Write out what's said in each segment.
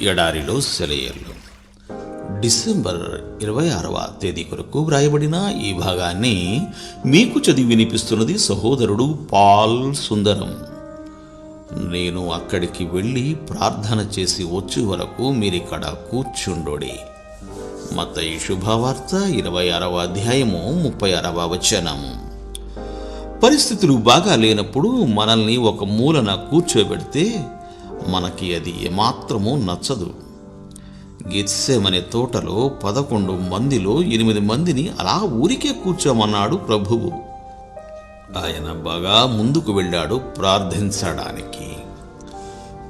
ఎడారిలో సెలయేర్లు. డిసెంబర్ ఇరవై ఆరవ తేదీ కొరకు వ్రాయబడిన ఈ భాగాన్ని మీకు చదివి వినిపిస్తున్నది సహోదరుడు పాల్ సుందరం. నేను అక్కడికి వెళ్ళి ప్రార్థన చేసి వచ్చే వరకు మీరిక్కడ కూర్చుండోడి. మత ఈ శుభవార్త ఇరవై ఆరవ అధ్యాయము ముప్పై ఆరవ వచనం. పరిస్థితులు బాగా లేనప్పుడు మనల్ని ఒక మూలన కూర్చోబెడితే మనకి అది ఏమాత్రమూ నచ్చదు. గెత్సెమనే తోటలో పదకొండు మందిలో ఎనిమిది మందిని అలా ఊరికే కూర్చోమన్నాడు ప్రభువు. ఆయన బాగా ముందుకు వెళ్ళాడు ప్రార్థించడానికి.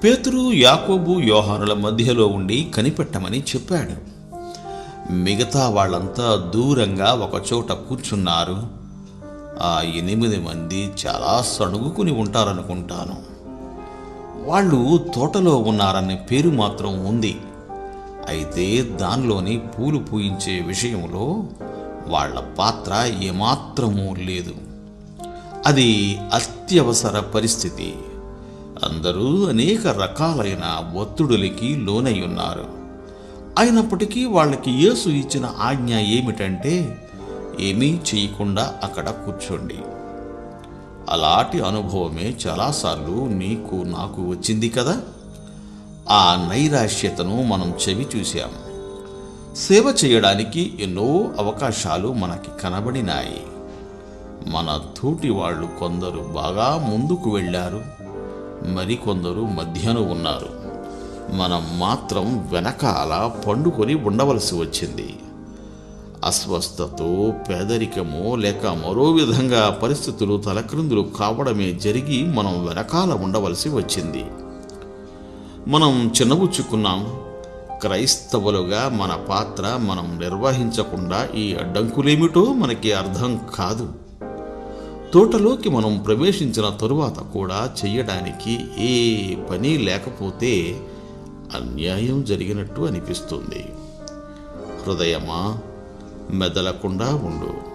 పేతురు యాకోబు యోహానుల మధ్యలో ఉండి కనిపెట్టమని చెప్పాడు. మిగతా వాళ్ళంతా దూరంగా ఒకచోట కూర్చున్నారు. ఆ ఎనిమిది మంది చాలా సణుగుకుని ఉంటారనుకుంటాను. వాళ్ళు తోటలో ఉన్నారనే పేరు మాత్రం ఉంది. అయితే దానిలోని పూలు పూయించే విషయంలో వాళ్ళ పాత్ర ఏమాత్రమూ లేదు. అది అత్యవసర పరిస్థితి. అందరూ అనేక రకాలైన ఒత్తిడులకి లోనై ఉన్నారు అయినప్పటికీ వాళ్ళకి యేసు ఇచ్చిన ఆజ్ఞ ఏమిటంటే ఏమీ చేయకుండా అక్కడ కూర్చోండి. అలాంటి అనుభవమే చాలాసార్లు నీకు నాకు వచ్చింది కదా? ఆ నైరాశ్యతను మనం చెవి చూశాం. సేవ చేయడానికి ఎన్నో అవకాశాలు మనకి కనబడినాయి. మన తోటి వాళ్ళు కొందరు బాగా ముందుకు వెళ్ళారు. మరికొందరు మధ్యన ఉన్నారు. మనం మాత్రం వెనకాల పండుకొని ఉండవలసి వచ్చింది. అస్వస్థతో పేదరికమో లేక మరో విధంగా పరిస్థితులు తలక్రిందులు కావడమే జరిగి మనం వెనకాల ఉండవలసి వచ్చింది. మనం చిన్నబుచ్చుకున్నాం. క్రైస్తవులుగా మన పాత్ర మనం నిర్వహించకుండా ఈ అడ్డంకులేమిటో మనకి అర్థం కాదు. తోటలోకి మనం ప్రవేశించిన తరువాత కూడా చెయ్యడానికి ఏ పని లేకపోతే అన్యాయం జరిగినట్టు అనిపిస్తుంది. హృదయమా? మెదలకుండా ఉండు.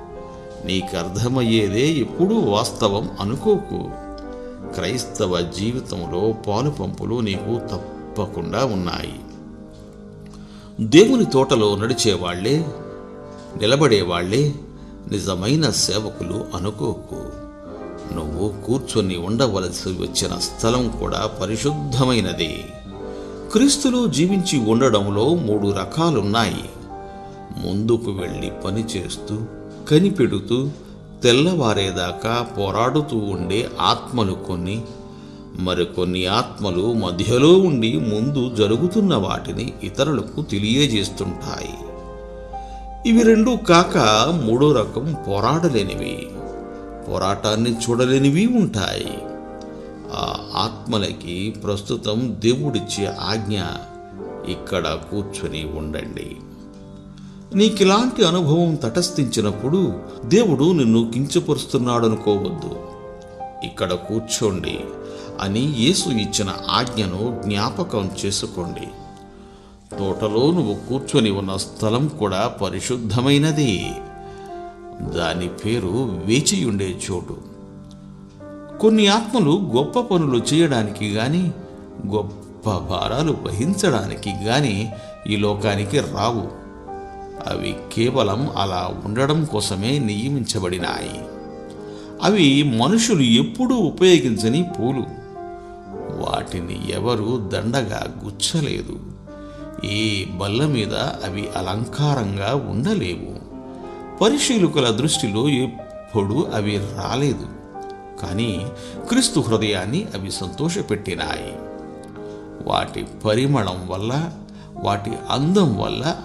నీకు అర్థమయ్యేదే ఎప్పుడూ వాస్తవం అనుకోకు. క్రైస్తవ జీవితంలో పాలు పంపులు నీకు తప్పకుండా ఉన్నాయి. దేవుని తోటలో నడిచేవాళ్ళే నిలబడేవాళ్ళే నిజమైన సేవకులు అనుకోకు. నువ్వు కూర్చొని ఉండవలసి వచ్చిన స్థలం కూడా పరిశుద్ధమైనది. క్రీస్తులో జీవించి ఉండడంలో మూడు రకాలున్నాయి. ముందుకు వెళ్ళి పనిచేస్తూ కనిపెడుతూ తెల్లవారేదాకా పోరాడుతూ ఉండే ఆత్మలు కొన్ని మరికొన్ని ఆత్మలు మధ్యలో ఉండి ముందు జరుగుతున్న వాటిని ఇతరులకు తెలియజేస్తుంటాయి. ఇవి రెండు కాక మూడో రకం పోరాడలేనివి. పోరాటాన్ని చూడలేనివి ఉంటాయి. ఆ ఆత్మలకి ప్రస్తుతం దేవుడిచ్చే ఆజ్ఞ ఇక్కడ కూర్చొని ఉండండి. నీకిలాంటి అనుభవం తటస్థించినప్పుడు దేవుడు నిన్ను కించపరుస్తున్నాడు అనుకోవద్దు ఇక్కడ కూర్చోండి. అని యేసు ఇచ్చిన ఆజ్ఞను జ్ఞాపకం చేసుకోండి. తోటలో నువ్వు కూర్చొని ఉన్న స్థలం కూడా పరిశుద్ధమైనది. దాని పేరు వేచియుండే చోటు. కొన్ని ఆత్మలు గొప్ప పనులు చేయడానికి గాని గొప్ప భారాలు వహించడానికి గాని ఈ లోకానికి రావు. అవి కేవలం అలా ఉండడం కోసమే నియమించబడినాయి. అవి మనుషులు ఎప్పుడూ ఉపయోగించని పూలు. వాటిని ఎవరు దండగా గుచ్చలేదు. ఏ బల్ల మీద అవి అలంకారంగా ఉండలేవు. పరిశీలకుల దృష్టిలో ఎప్పుడు అవి రాలేదు. కానీ క్రీస్తు హృదయాన్ని అవి సంతోషపెట్టినాయి. వాటి పరిమళం వల్ల వాటి అందం వల్ల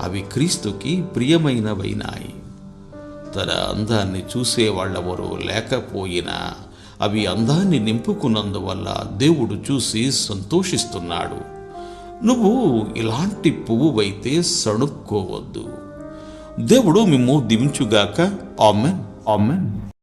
అవి క్రీస్తుకి ప్రియమైనవైనాయి. తన అందాన్ని చూసేవాళ్ళెవరూ లేకపోయినా అవి అందాన్ని నింపుకున్నందువల్ల దేవుడు చూసి సంతోషిస్తున్నాడు. నువ్వు ఇలాంటి పువ్వువైతే సణుక్కోవద్దు. దేవుడు మిమ్ము దివించుగాక ఆమెన్. ఆమెన్.